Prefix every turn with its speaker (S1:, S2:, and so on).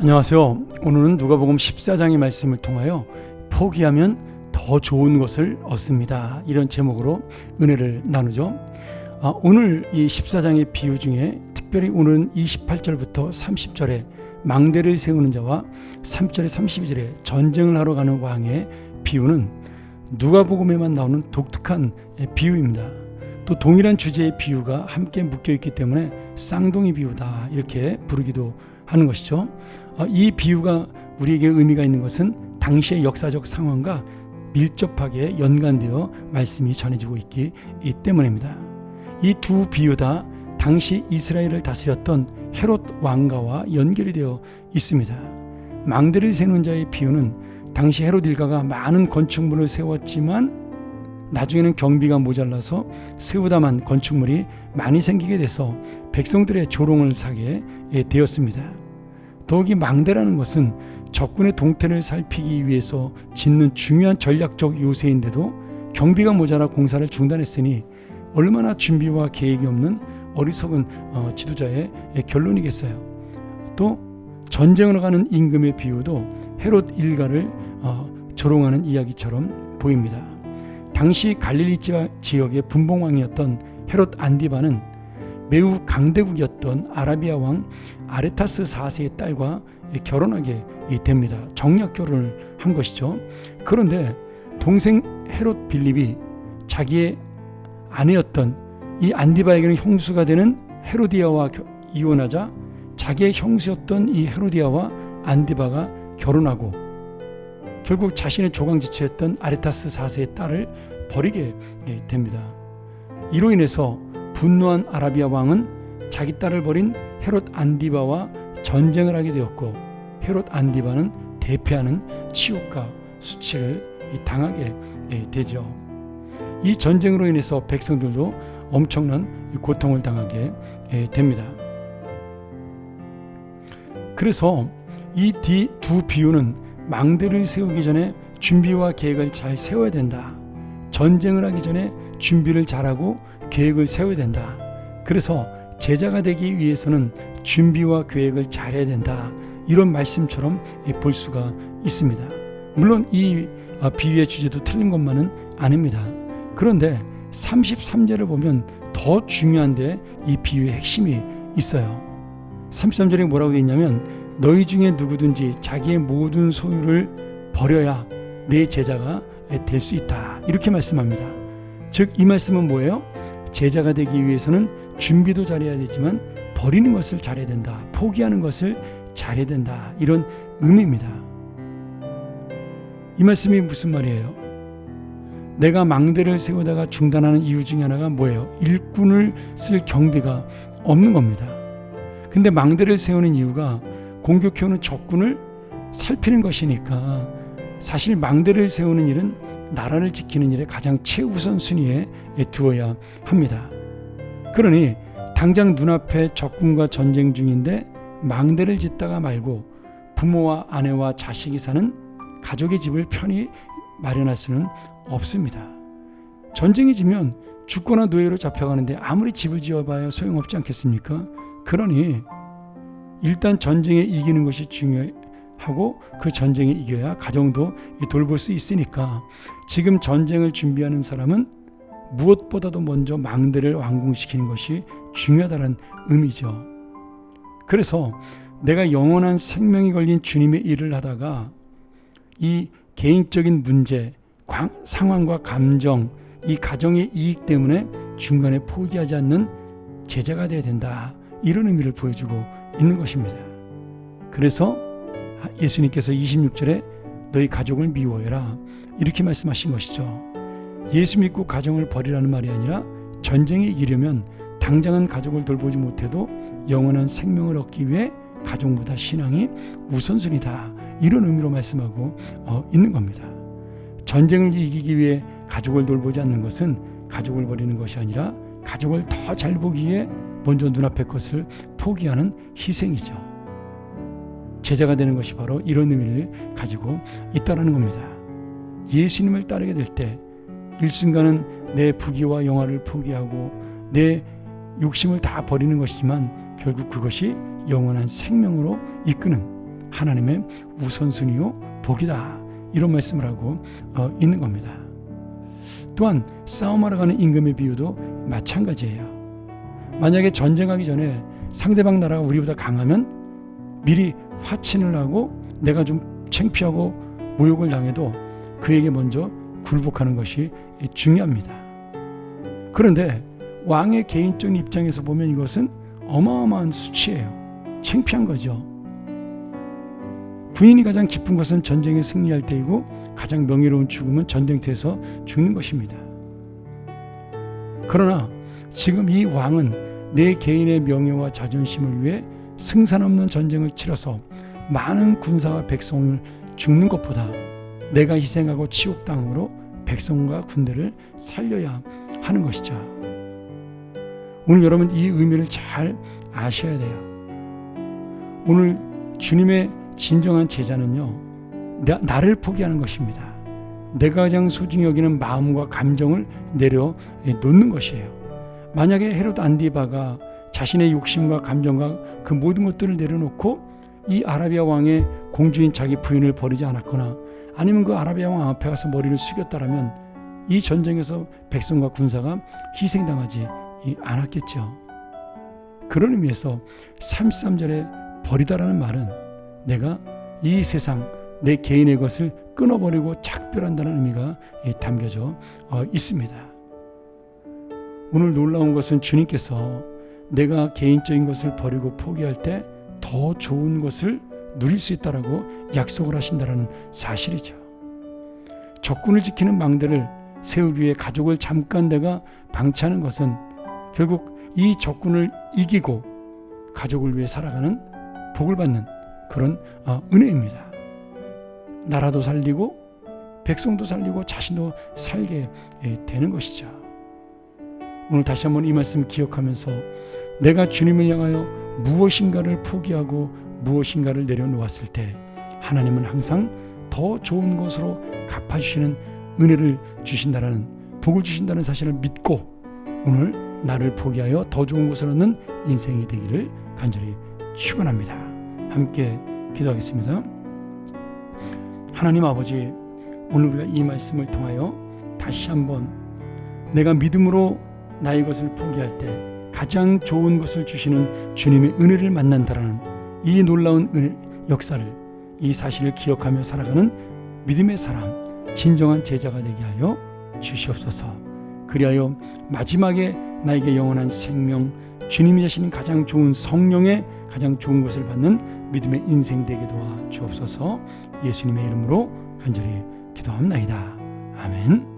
S1: 안녕하세요. 오늘은 누가복음 14장의 말씀을 통하여 포기하면 더 좋은 것을 얻습니다. 이런 제목으로 은혜를 나누죠. 아, 오늘 이 14장의 비유 중에 특별히 오늘은 28절부터 30절에 망대를 세우는 자와 3절에 32절에 전쟁을 하러 가는 왕의 비유는 누가복음에만 나오는 독특한 비유입니다. 또 동일한 주제의 비유가 함께 묶여 있기 때문에 쌍둥이 비유다 이렇게 부르기도 하는 것이죠. 어, 이 비유가 우리에게 의미가 있는 것은 당시의 역사적 상황과 밀접하게 연관되어 말씀이 전해지고 있기 때문입니다. 이 두 비유 다 당시 이스라엘을 다스렸던 헤롯 왕가와 연결이 되어 있습니다. 망대를 세우는 자의 비유는 당시 헤롯 일가가 많은 건축물을 세웠지만 나중에는 경비가 모자라서 세우다만 건축물이 많이 생기게 돼서 백성들의 조롱을 사게 되었습니다. 더욱이 망대라는 것은 적군의 동태를 살피기 위해서 짓는 중요한 전략적 요새인데도 경비가 모자라 공사를 중단했으니 얼마나 준비와 계획이 없는 어리석은 어, 지도자의 결론이겠어요. 또 전쟁으로 가는 임금의 비유도 헤롯 일가를 어, 조롱하는 이야기처럼 보입니다. 당시 갈릴리 지역의 분봉왕이었던 헤롯 안디바는 매우 강대국이었던 아라비아 왕 아레타스 4세의 딸과 결혼하게 됩니다. 정략 결혼을 한 것이죠. 그런데 동생 헤롯 빌립이 자기의 아내였던 이 안디바에게는 형수가 되는 헤로디아와 이혼하자 자기의 형수였던 이 헤로디아와 안디바가 결혼하고 결국 자신의 조강지처였던 아레타스 4세의 딸을 버리게 됩니다. 이로 인해서 분노한 아라비아 왕은 자기 딸을 버린 헤롯 안디바와 전쟁을 하게 되었고 헤롯 안디바는 대패하는 치욕과 수치를 당하게 되죠. 이 전쟁으로 인해서 백성들도 엄청난 고통을 당하게 됩니다. 그래서 이 두 비유는 망대를 세우기 전에 준비와 계획을 잘 세워야 된다. 전쟁을 하기 전에 준비를 잘하고 계획을 세워야 된다. 그래서 제자가 되기 위해서는 준비와 계획을 잘해야 된다. 이런 말씀처럼 볼 수가 있습니다. 물론 이 아, 비유의 주제도 틀린 것만은 아닙니다. 그런데 33절을 보면 더 중요한데 이 비유의 핵심이 있어요. 33절에 뭐라고 되어 있냐면 너희 중에 누구든지 자기의 모든 소유를 버려야 내 제자가 될 수 있다. 이렇게 말씀합니다. 즉 이 말씀은 뭐예요? 제자가 되기 위해서는 준비도 잘해야 되지만 버리는 것을 잘해야 된다. 포기하는 것을 잘해야 된다. 이런 의미입니다. 이 말씀이 무슨 말이에요? 내가 망대를 세우다가 중단하는 이유 중에 하나가 뭐예요? 일꾼을 쓸 경비가 없는 겁니다. 근데 망대를 세우는 이유가 공격해오는 적군을 살피는 것이니까 사실 망대를 세우는 일은 나라를 지키는 일에 가장 최우선 순위에 두어야 합니다. 그러니 당장 눈앞에 적군과 전쟁 중인데 망대를 짓다가 말고 부모와 아내와 자식이 사는 가족의 집을 편히 마련할 수는 없습니다. 전쟁이 지면 죽거나 노예로 잡혀가는데 아무리 집을 지어봐야 소용없지 않겠습니까? 그러니 일단 전쟁에 이기는 것이 중요해 하고 그 전쟁에 이겨야 가정도 돌볼 수 있으니까 지금 전쟁을 준비하는 사람은 무엇보다도 먼저 망대를 완공시키는 것이 중요하다는 의미죠. 그래서 내가 영원한 생명이 걸린 주님의 일을 하다가 이 개인적인 문제, 상황과 감정, 이 가정의 이익 때문에 중간에 포기하지 않는 제자가 되어야 된다. 이런 의미를 보여주고 있는 것입니다. 그래서 예수님께서 26절에 너희 가족을 미워해라 이렇게 말씀하신 것이죠. 예수 믿고 가정을 버리라는 말이 아니라 전쟁에 이기려면 당장은 가족을 돌보지 못해도 영원한 생명을 얻기 위해 가족보다 신앙이 우선순위다 이런 의미로 말씀하고 어, 있는 겁니다. 전쟁을 이기기 위해 가족을 돌보지 않는 것은 가족을 버리는 것이 아니라 가족을 더 잘 보기 위해 먼저 눈앞의 것을 포기하는 희생이죠. 제자가 되는 것이 바로 이런 의미를 가지고 있다는 겁니다. 예수님을 따르게 될 때 일순간은 내 부귀와 영화를 포기하고 내 욕심을 다 버리는 것이지만 결국 그것이 영원한 생명으로 이끄는 하나님의 우선순위요 복이다 이런 말씀을 하고 어, 있는 겁니다. 또한 싸움하러 가는 임금의 비유도 마찬가지예요. 만약에 전쟁하기 전에 상대방 나라가 우리보다 강하면 미리 화친을 하고 내가 좀 창피하고 모욕을 당해도 그에게 먼저 굴복하는 것이 중요합니다. 그런데 왕의 개인적인 입장에서 보면 이것은 어마어마한 수치예요. 창피한 거죠. 군인이 가장 기쁜 것은 전쟁에 승리할 때이고 가장 명예로운 죽음은 전쟁터에서 죽는 것입니다. 그러나 지금 이 왕은 내 개인의 명예와 자존심을 위해 승산 없는 전쟁을 치러서 많은 군사와 백성을 죽는 것보다 내가 희생하고 치욕당으로 백성과 군대를 살려야 하는 것이죠. 오늘 여러분 이 의미를 잘 아셔야 돼요. 오늘 주님의 진정한 제자는요, 나, 나를 포기하는 것입니다. 내가 가장 소중히 여기는 마음과 감정을 내려 놓는 것이에요. 만약에 헤롯 안디바가 자신의 욕심과 감정과 그 모든 것들을 내려놓고 이 아라비아 왕의 공주인 자기 부인을 버리지 않았거나 아니면 그 아라비아 왕 앞에 가서 머리를 숙였다라면 이 전쟁에서 백성과 군사가 희생당하지 않았겠죠. 그런 의미에서 33절에 버리다라는 말은 내가 이 세상 내 개인의 것을 끊어버리고 작별한다는 의미가 담겨져 어, 있습니다. 오늘 놀라운 것은 주님께서 내가 개인적인 것을 버리고 포기할 때 더 좋은 것을 누릴 수 있다라고 약속을 하신다라는 사실이죠. 적군을 지키는 망대를 세우기 위해 가족을 잠깐 내가 방치하는 것은 결국 이 적군을 이기고 가족을 위해 살아가는 복을 받는 그런 어, 은혜입니다. 나라도 살리고 백성도 살리고 자신도 살게 예, 되는 것이죠. 오늘 다시 한번 이 말씀 기억하면서 내가 주님을 향하여 무엇인가를 포기하고 무엇인가를 내려놓았을 때 하나님은 항상 더 좋은 것으로 갚아주시는 은혜를 주신다는 복을 주신다는 사실을 믿고 오늘 나를 포기하여 더 좋은 것을 얻는 인생이 되기를 간절히 축원합니다. 함께 기도하겠습니다. 하나님 아버지 오늘 우리가 이 말씀을 통하여 다시 한번 내가 믿음으로 나의 것을 포기할 때 가장 좋은 것을 주시는 주님의 은혜를 만난다라는 이 놀라운 은혜, 역사를 이 사실을 기억하며 살아가는 믿음의 사람 진정한 제자가 되게 하여 주시옵소서. 그리하여 마지막에 나에게 영원한 생명 주님이 되시는 가장 좋은 성령의 가장 좋은 것을 받는 믿음의 인생 되게 도와 주옵소서. 예수님의 이름으로 간절히 기도합나이다. 아멘.